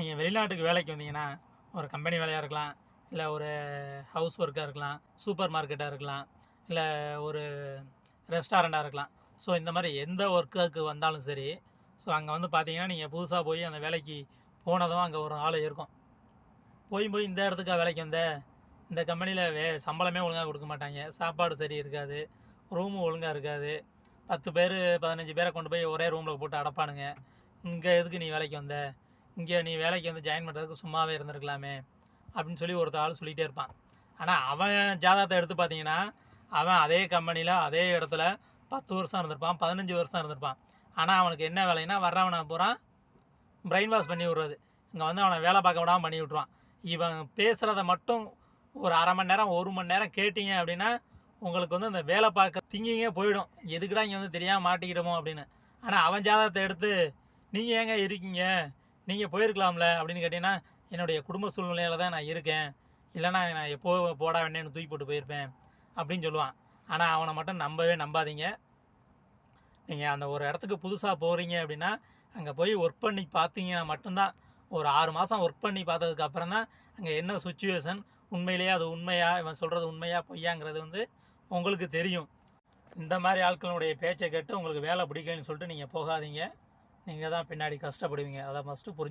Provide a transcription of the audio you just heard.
நீங்கள் வெளிநாட்டுக்கு வேலைக்கு வந்தீங்கன்னா ஒரு கம்பெனி வேலையாக இருக்கலாம் இல்லை ஒரு ஹவுஸ் ஒர்க்காக இருக்கலாம் சூப்பர் மார்க்கெட்டாக இருக்கலாம் இல்லை ஒரு ரெஸ்டாரண்ட்டாக இருக்கலாம். ஸோ இந்த மாதிரி எந்த ஒர்க்குக்கு வந்தாலும் சரி ஸோ அங்கே வந்து பார்த்தீங்கன்னா நீங்கள் புதுசாக போய் அந்த வேலைக்கு போனதும் அங்கே ஒரு ஆள் இருக்கும். போய் போய் இந்த இடத்துக்கா வேலைக்கு வந்த இந்த கம்பெனியில் வே சம்பளமே ஒழுங்காக கொடுக்க மாட்டாங்க. சாப்பாடு சரி இருக்காது ரூமும் ஒழுங்காக இருக்காது. பத்து பேர் பதினஞ்சு பேரை கொண்டு போய் ஒரே ரூமில் போட்டு அடப்பானுங்க. இங்கே எதுக்கு நீ வேலைக்கு வந்த? இங்கே நீ வேலைக்கு வந்து ஜாயின் பண்ணுறதுக்கு சும்மாவே இருந்திருக்கலாமே அப்படின்னு சொல்லி ஒருத்த ஆள் சொல்லிகிட்டே இருப்பான். ஆனால் அவன் ஜாதகத்தை எடுத்து பார்த்தீங்கன்னா அவன் அதே கம்பெனியில் அதே இடத்துல பத்து வருஷம் இருந்திருப்பான் பதினஞ்சு வருஷம் இருந்திருப்பான். ஆனால் அவனுக்கு என்ன வேலைன்னா வர்றவனை பூரா பிரெயின் வாஷ் பண்ணி விடுறது. இங்கே வந்து அவனை வேலை பார்க்க விடாமல் பண்ணி விட்ருவான் இவன் பேசுகிறத மட்டும் ஒரு அரை மணி நேரம் ஒரு மணி நேரம் கேட்டீங்க அப்படின்னா உங்களுக்கு வந்து அந்த வேலை பார்க்க திங்கிங்கே போயிடும். எதுக்குடா இங்கே வந்து தெரியாமல் மாட்டிக்கிட்டோமோ அப்படின்னு. ஆனால் அவன் ஜாதகத்தை எடுத்து நீங்கள் ஏங்க இருக்கீங்க? நீங்கள் போயிருக்கலாம்ல அப்படின்னு கேட்டிங்கன்னா என்னுடைய குடும்ப சூழ்நிலையில் தான் நான் இருக்கேன். இல்லைனா நான் எப்போ போட வேண்டேன்னு தூக்கி போட்டு போயிருப்பேன் அப்படின்னு சொல்லுவான். ஆனால் அவனை மட்டும் நம்பவே நம்பாதீங்க. நீங்கள் அந்த ஒரு இடத்துக்கு புதுசாக போகிறீங்க அப்படின்னா அங்கே போய் ஒர்க் பண்ணி பார்த்தீங்கன்னா மட்டும்தான். ஒரு ஆறு மாதம் ஒர்க் பண்ணி பார்த்ததுக்கு அப்புறம் தான் அங்கே என்ன சுச்சுவேஷன் உண்மையிலேயே அது உண்மையா இவன் சொல்கிறது உண்மையா பொய்யாங்கிறது வந்து உங்களுக்கு தெரியும். இந்த மாதிரி ஆட்களுடைய பேச்சை கேட்டு உங்களுக்கு வேலை பிடிக்கலன்னு சொல்லிட்டு நீங்கள் போகாதீங்க. நீங்கள் தான் பின்னாடி கஷ்டப்படுவீங்க. அதை ஃபஸ்ட்டு புரிஞ்சு